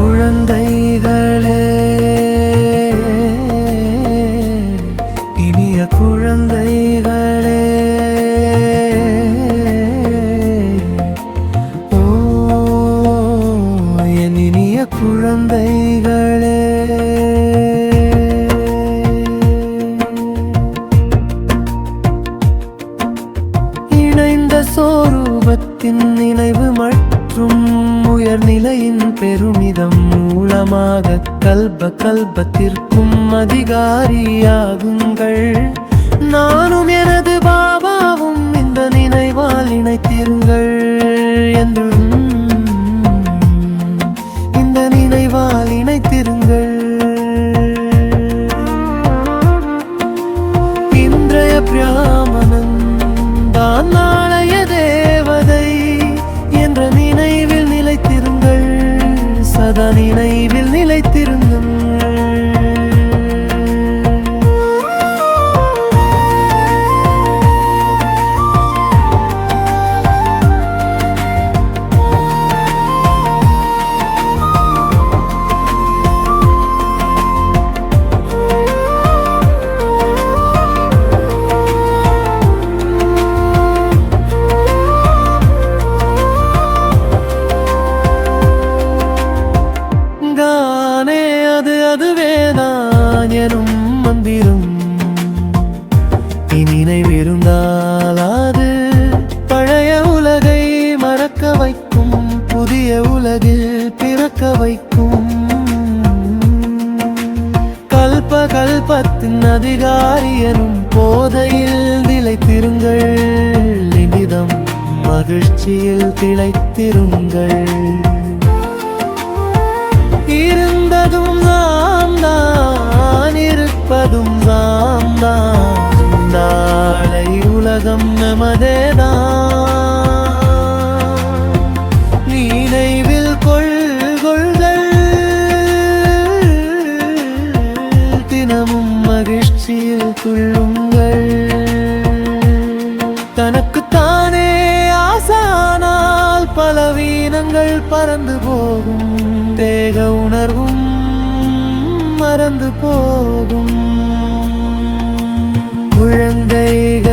குழந்தைகளே இனிய குழந்தைகளே ஓ என் இனிய குழந்தைகளே. இணைந்த சோரூபத்தின் நினைவு மற்றும் நிலையின் பெருமிதம் மூலமாக கல்ப கல்பத்திற்கும் அதிகாரியாகுங்கள். நானும் எனது பா மந்திரம் நினைவிருந்தால் அது பழைய உலகை மறக்க வைக்கும். புதிய உலகில் பிறக்க வைக்கும். கல்ப கல்பத்தின் அதிகாரியனும் போதையில் நிலைத்திருங்கள். நிமிதம் மகிழ்ச்சியில் திளைத்திருங்கள். நமதேதான் நினைவில் கொள்கொள்கள் தினமும் மகிழ்ச்சியில் துள்ளுங்கள். தனக்குத்தானே ஆசானால் பலவீனங்கள் பறந்து போகும். தேக உணர்வும் மறந்து போகும். குழந்தைகள்